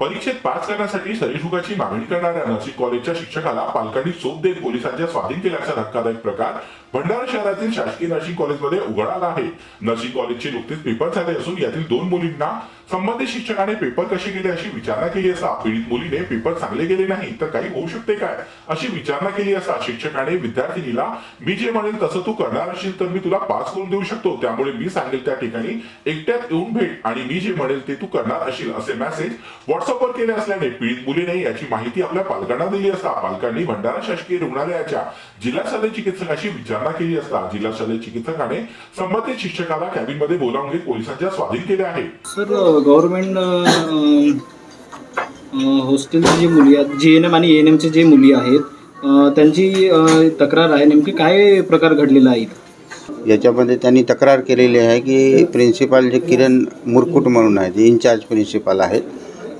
परीक्षेत पास करण्यासाठी सरीसुखाची मागणी करणाऱ्या नर्सिंग कॉलेजच्या शिक्षकाला पालकांनी चोप देत पोलिसांच्या स्वाधीन केल्याचा धक्कादायक प्रकार भंडारा शहरातील शासकीय नर्सिंग कॉलेजमध्ये उघडाला आहे. नर्सिंग कॉलेजचे नुकतेच पेपर झाले असून यातील दोन मुलींना संबंधित शिक्षकाने पेपर कसे गेले अशी विचारणा केली असता पीडित मुलीने पेपर चांगले गेले नाही तर काही होऊ शकते काय अशी विचारणा केली असता शिक्षकाने विद्यार्थिनीला मी जे म्हणेल तसं तू करणार असेल तर मी तुला पास करून देऊ शकतो. त्यामुळे मी सांगेल त्या ठिकाणी एकट्यात येऊन भेट आणि मी जे म्हणेल ते तू करणार असेल असे मेसेज व्हॉट्सअपवर केले असल्याने पीडित मुलीने याची माहिती आपल्या पालकांना दिली असता. पालकांनी भंडारा शासकीय रुग्णालयाच्या जिल्हा शल्य चिकित्सकाशी विचारणा केली असता. जिल्हा शल्य चिकित्सकाने संबंधित शिक्षकाला कॅबिनमध्ये बोलावून घेत पोलिसांच्या स्वाधीन केले आहे. सर गव्हर्नमेंट हॉस्टेलची जी मुली आहेत जी एन एम आणि एन एमचे जे मुली आहेत त्यांची तक्रार आहे. नेमकी काय प्रकार घडलेला आहे? याच्यामध्ये त्यांनी तक्रार केलेली आहे की प्रिन्सिपाल जे किरण मुरकुट म्हणून आहेत जे इन्चार्ज प्रिन्सिपाल आहेत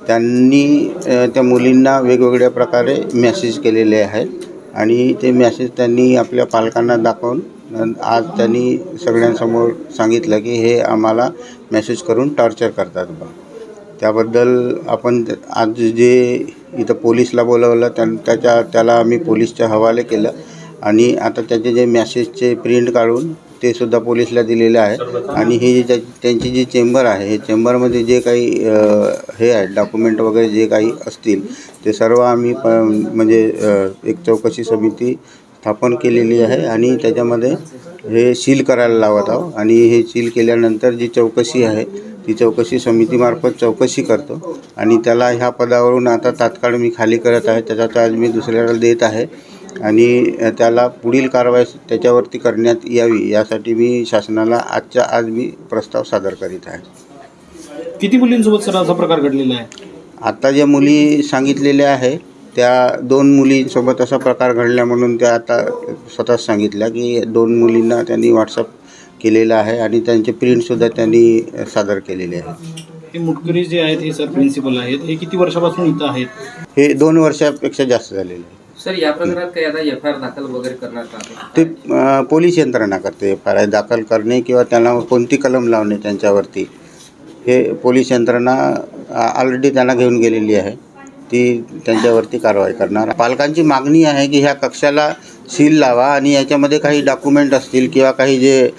त्यांनी त्या मुलींना वेगवेगळ्या प्रकारे मेसेज केलेले आहेत. आणि ते मेसेज त्यांनी आपल्या पालकांना दाखवून आज त्यांनी सगळ्यांसमोर सांगितलं की हे आम्हाला मेसेज करून टॉर्चर करतात बा. त्याबद्दल आपण आज जे इथं पोलीसला बोलवलं त्या त्याच्या त्याला आम्ही पोलीसच्या हवाले केलं. आणि आता त्याचे जे मॅसेजचे प्रिंट काढून ते सुद्धा पोलिसला दिलेले आहे. आणि हे जे त्या- त्यांची जी चेंबर आहे हे चेंबरमध्ये जे काही हे आहे डॉक्युमेंट वगैरे जे काही असतील ते सर्व आम्ही प म्हणजे एक चौकशी समिती स्थापन केलेली आहे आणि त्याच्यामध्ये हे सील करायला लावत आहोत. आणि हे सील केल्यानंतर जी चौकशी आहे ती चौकशी समितीमार्फत चौकशी करतो. आणि त्याला ह्या पदावरून आता तात्काळ मी खाली करत आहे. त्याचा चार्ज मी दुसऱ्याला देत आहे. आणि त्याला पुढील कारवाई त्याच्यावरती करण्यात यावी यासाठी मी शासनाला आजच्या आज मी प्रस्ताव सादर करीत आहे. किती मुलींसोबत सर असा प्रकार घडलेला आहे? आता ज्या मुली सांगितलेल्या आहे त्या दोन मुलींसोबत असा प्रकार घडला म्हणून त्या आता स्वतःच सांगितल्या की दोन मुलींना त्यांनी व्हॉट्सअप केलेलं आहे आणि त्यांचे प्रिंटसुद्धा त्यांनी सादर केलेले आहे हे मुटकरी जे आहेत हे सर प्रिन्सिपल आहेत. हे किती वर्षापासून इथं आहेत? हे दोन वर्षापेक्षा जास्त झालेले आहे सर या प्रकरणात काही आता एफ आय आर दाखल वगैरे करणार ते पोलीस यंत्रणा करते एफ आय आर दाखल करणे किंवा त्यांना कोणती कलम लावणे त्यांच्यावरती हे पोलीस यंत्रणा ऑलरेडी त्यांना घेऊन गेलेली आहे. ती त्यांच्यावरती कारवाई करणार. पालकांची मागणी आहे की ह्या कक्षाला सील लावा आणि याच्यामध्ये काही डॉक्युमेंट असतील किंवा काही जे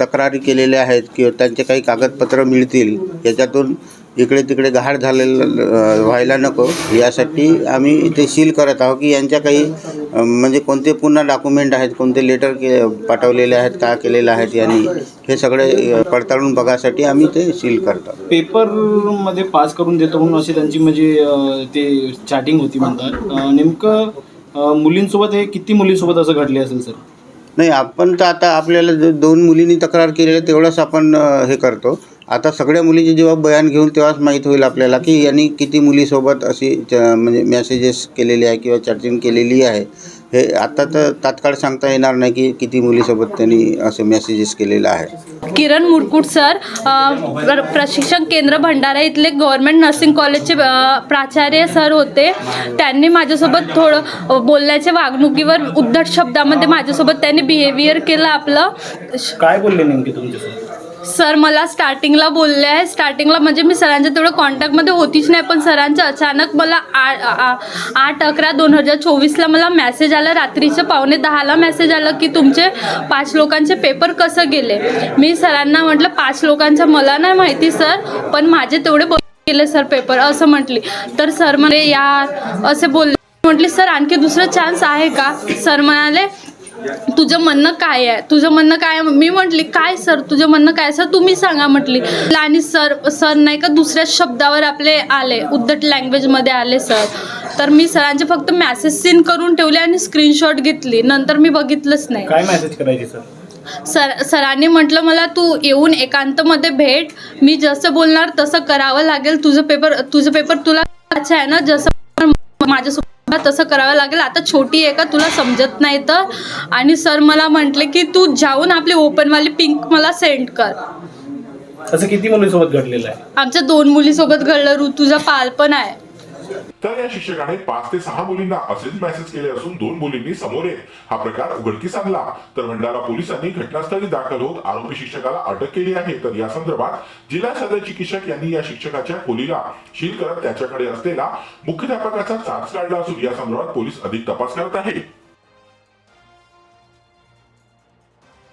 तक्रारी केलेल्या आहेत किंवा त्यांचे काही कागदपत्र मिळतील याच्यातून इकडे तिकडे घाण झालेलं व्हायला नको. यासाठी आम्ही ते सील करत आहोत की यांच्या काही म्हणजे कोणते पुन्हा डॉक्युमेंट आहेत कोणते लेटर के पाठवलेले आहेत का केलेले आहेत यांनी हे सगळे पडताळून बघासाठी आम्ही ते सील करतो पेपरमध्ये पास करून देतो म्हणून अशी त्यांची म्हणजे ते चॅटिंग होती म्हणतात. नेमकं मुलींसोबत हे किती मुलींसोबत असं घडले असेल सर नाही आपण तर आता आपल्याला जो दोन मुलींनी तक्रार केलेली आहे तेवढंच आपण हे करतो. आता सगळ्या मुलीचे जेव्हा बयान घेऊन तेव्हाच माहीत होईल आपल्याला की यांनी किती मुलीसोबत अशी च- म्हणजे मेसेजेस केलेले आहे किंवा चॅटिंग केलेली आहे. हे आता तर तात्काळ सांगता येणार नाही की किती मुलीसोबत त्यांनी असे मेसेजेस केलेले आहे. किरण मुरकुट सर अ, प्रशिक्षण केंद्र भंडारा इथले गव्हर्नमेंट नर्सिंग कॉलेजचे अ, प्राचार्य सर होते. त्यांनी माझ्यासोबत थोडं अ, बोलण्याच्या वागणुकीवर उद्धट शब्दामध्ये माझ्यासोबत त्यांनी बिहेवियर केलं आपलं. काय बोलले नेमके तुमच्यासोबत? सर मला स्टार्टिंगला बोलले आहे. स्टार्टिंगला म्हणजे मी सरांच्या तेवढं कॉन्टॅक्टमध्ये होतीच नाही पण सरांच्या अचानक मला आ- आ- आठ अकरा दोन हजार चोवीसला मला मेसेज आला. रात्रीच्या पावणे दहाला मेसेज आलं की तुमचे पाच लोकांचे पेपर कसं गेले? मी सरांना म्हटलं पाच लोकांचं मला नाही माहिती सर पण माझे तेवढे ब- गेले सर पेपर असं म्हटली. तर सर म्हणे यार असे बोलले. म्हटली सर आणखी दुसरा चान्स आहे का? सर म्हणाले तुझं म्हणणं काय आहे? तुझं म्हणणं काय? मी म्हटली काय सर? तुझं म्हणणं काय सर तुम्ही सांगा म्हटली. आणि सर सर नाही का दुसऱ्या शब्दावर आपले आले उद्धट लँग्वेजमध्ये आले सर. तर मी सरांचे फक्त मॅसेज सीन करून ठेवले आणि स्क्रीनशॉट घेतली. नंतर मी बघितलंच नाही. काय मेसेज करायची सर? सर सरांनी म्हटलं मला तू येऊन एकांतमध्ये भेट. मी जसं बोलणार तसं करावं लागेल. तुझं पेपर तुझं पेपर तुला अच्छा आहे ना? जसं माझ्यासोबत तसं करावं लागेल. आता छोटी आहे का तुला समजत नाही तर? आणि सर मला म्हटले की तू जाऊन आपली ओपनवाली पिंक मला सेंड कर. असं किती मुलींसोबत घडलेलं आहे? आमच्या दोन मुलीसोबत घडलं. ऋतूचा पाल पण आहे. तर या शिक्षकाने पाच ते सहा मुलींना असेच मेसेज केले असून दोन मुलींनी समोर येत. हा प्रकार उघडकीस आणला. तर भंडारा पोलिसांनी घटनास्थळी दाखल होत आरोपी शिक्षकाला अटक केली आहे. तर या संदर्भात जिल्हा सदर चिकित्सक यांनी या शिक्षकाच्या खोलीला शील करत त्याच्याकडे असलेला मुख्याध्यापकाचा चार्ज काढला असून या संदर्भात पोलीस अधिक तपास करत आहे